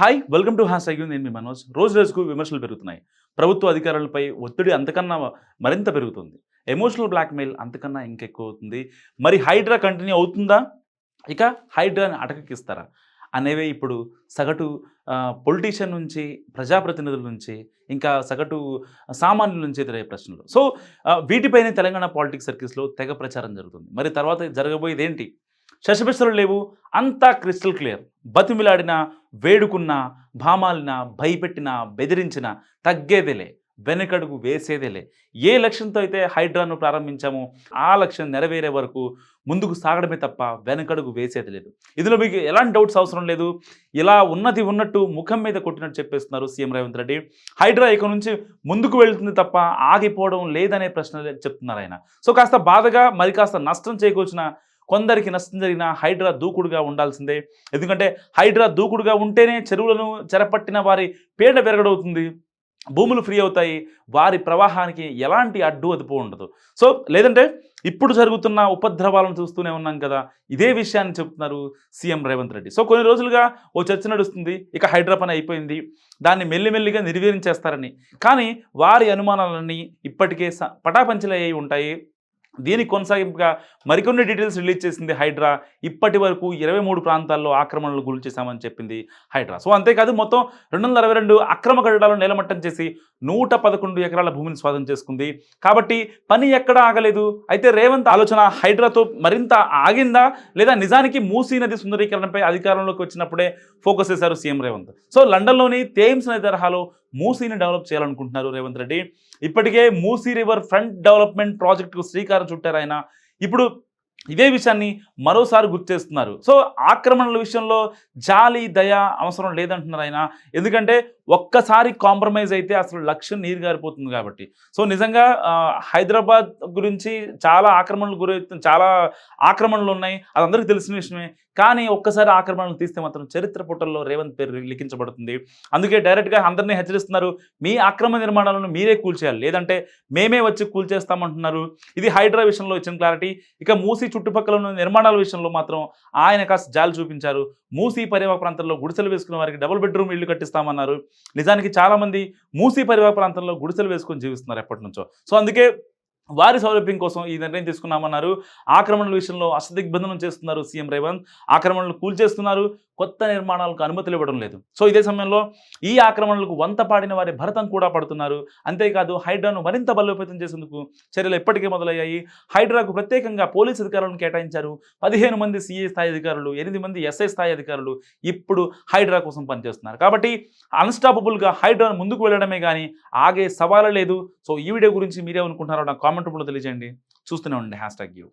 Hi welcome to హాస్ అయ్యూ నేను మీ మనోజ్. రోజు రోజుకు విమర్శలు పెరుగుతున్నాయి. ప్రభుత్వ అధికారులపై ఒత్తిడి అంతకన్నా మరింత పెరుగుతుంది. ఎమోషనల్ బ్లాక్మెయిల్ అంతకన్నా ఇంకెక్కువ అవుతుంది. మరి హైడ్రా కంటిన్యూ అవుతుందా? ఇక హైడ్రాని అటకెక్కిస్తారా? అనేవే ఇప్పుడు సగటు పొలిటీషియన్ నుంచి ప్రజాప్రతినిధుల నుంచి ఇంకా సగటు సామాన్యుల నుంచి ఎదురయ్యే ప్రశ్నలు. సో వీటిపైనే తెలంగాణ పాలిటిక్స్ సర్కిల్స్లో తెగ ప్రచారం జరుగుతుంది. మరి తర్వాత జరగబోయేది ఏంటి శశబిసలు లేవు. అంతా క్రిస్టల్ క్లియర్. బతిమిలాడిన వేడుకున్న భామాలినా భయపెట్టిన బెదిరించిన తగ్గేదేలే వెనకడుగు వేసేదేలే ఏ లక్ష్యంతో అయితే హైడ్రాను ప్రారంభించామో ఆ లక్ష్యం నెరవేరే వరకు ముందుకు సాగడమే తప్ప వెనకడుగు వేసేది లేదు. ఇందులో మీకు ఎలాంటి డౌట్స్ అవసరం లేదు. ఇలా ఉన్నది ఉన్నట్టు ముఖం మీద కొట్టినట్టు చెప్పేస్తున్నారు సీఎం రేవంత్ రెడ్డి. హైడ్రా ఇక నుంచి ముందుకు వెళ్తుంది తప్ప ఆగిపోవడం లేదనే ప్రశ్న చెప్తున్నారు ఆయన. సో కాస్త బాధగా మరి కాస్త నష్టం చేకూర్చిన కొందరికి నష్టం జరిగిన హైడ్రా దూకుడుగా ఉండాల్సిందే. ఎందుకంటే హైడ్రా దూకుడుగా ఉంటేనే చెరువులను చెరపట్టిన వారి పేడ పెరగడవుతుంది భూములు ఫ్రీ అవుతాయి. వారి ప్రవాహానికి ఎలాంటి అడ్డు అదుపు ఉండదు. సో లేదంటే ఇప్పుడు జరుగుతున్న ఉపద్రవాలను చూస్తూనే ఉన్నాం కదా. ఇదే విషయాన్ని చెప్తున్నారు సీఎం రేవంత్ రెడ్డి. సో కొన్ని రోజులుగా ఓ చర్చ నడుస్తుంది. ఇక హైడ్రా పని అయిపోయింది. దాన్ని మెల్లిమెల్లిగా నిర్వీరించేస్తారని కానీ వారి అనుమానాలన్నీ ఇప్పటికే స- పటాపంచలయ్యి ఉంటాయి. దీనికి కొనసాగింపుగా మరికొన్ని డీటెయిల్స్ రిలీజ్ చేసింది హైడ్రా. ఇప్పటి వరకు ఇరవై మూడు ప్రాంతాల్లో ఆక్రమణలు గురి చేశామని చెప్పింది హైడ్రా. సో అంతేకాదు మొత్తం రెండు వందల అరవై రెండు అక్రమ కట్టడాలను నేలమట్టం చేసి నూట పదకొండు ఎకరాల భూమిని స్వాధీనం చేసుకుంది. కాబట్టి పని ఎక్కడ ఆగలేదు. అయితే రేవంత్ ఆలోచన హైడ్రాతో మరింత ఆగిందా? లేదా నిజానికి మూసీ నది సుందరీకరణపై అధికారంలోకి వచ్చినప్పుడే ఫోకస్ చేశారు సీఎం రేవంత్. సో లండన్లోని థేమ్స్ నది తరహాలో మూసీని డెవలప్ చేయాలనుకుంటున్నారు రేవంత్ రెడ్డి. ఇప్పటికే మూసీ రివర్ ఫ్రంట్ డెవలప్మెంట్ ప్రాజెక్టుకు శ్రీకారం చుట్టారు ఆయన. ఇప్పుడు ఇదే విషయాన్ని మరోసారి గుర్తు చేస్తున్నారు. సో ఆక్రమణల విషయంలో జాలి దయ అవసరం లేదంటున్నారు ఆయన. ఎందుకంటే ఒక్కసారి కాంప్రమైజ్ అయితే అసలు లక్ష్యం నీరు గారిపోతుంది కాబట్టి. సో నిజంగా హైదరాబాద్ గురించి చాలా ఆక్రమణలు గురి చాలా ఆక్రమణలు ఉన్నాయి. అది అందరికీ తెలిసిన విషయమే. కానీ ఒక్కసారి ఆక్రమణలు తీస్తే మాత్రం చరిత్ర పుటల్లో రేవంత్ పేరు లిఖించబడుతుంది. అందుకే డైరెక్ట్గా అందరినీ హెచ్చరిస్తున్నారు. మీ ఆక్రమణ నిర్మాణాలను మీరే కూల్చేయాలి. లేదంటే మేమే వచ్చి కూల్చేస్తామంటున్నారు. ఇది హైడ్రా విషయంలో ఇచ్చిన క్లారిటీ. ఇక మూసి చుట్టుపక్కల ఉన్న నిర్మాణాల విషయంలో మాత్రం ఆయన కాస్త జాలి చూపించారు. మూసీ పరివాహ ప్రాంతంలో గుడిసెలు వేసుకున్న వారికి డబుల్ బెడ్రూమ్ ఇల్లు కట్టిస్తామన్నారు. నిజానికి చాలామంది మూసీ పరివాహ ప్రాంతంలో గుడిసెలు వేసుకొని జీవిస్తున్నారు ఎప్పటి నుంచో. సో అందుకే వారి సౌలభ్యం కోసం ఈ నిర్ణయం తీసుకున్నామన్నారు. ఆక్రమణల విషయంలో అష్టదిగ్బంధనం చేస్తున్నారు సీఎం రేవంత్. ఆక్రమణలు కూల్చేస్తున్నారు. కొత్త నిర్మాణాలకు అనుమతులు ఇవ్వడం లేదు. సో ఇదే సమయంలో ఈ ఆక్రమణలకు వంత పాడిన వారి భరతం కూడా పడుతున్నారు. అంతేకాదు హైడ్రాను మరింత బలోపేతం చేసేందుకు చర్యలు ఎప్పటికే మొదలయ్యాయి. హైడ్రాకు ప్రత్యేకంగా పోలీస్ అధికారులను కేటాయించారు. పదిహేను మంది సీఏ స్థాయి అధికారులు ఎనిమిది మంది ఎస్ఐ స్థాయి అధికారులు ఇప్పుడు హైడ్రా కోసం పనిచేస్తున్నారు. కాబట్టి అన్స్టాపబుల్గా హైడ్రాను ముందుకు వెళ్ళడమే కానీ ఆగే సవాలు లేదు. సో ఈ వీడియో గురించి మీరే అనుకుంటున్నారో నాకు కామెంట్ రూపంలో తెలియజేయండి. చూస్తూనే ఉండండి హ్యాష్ ట్యాగ్ యూ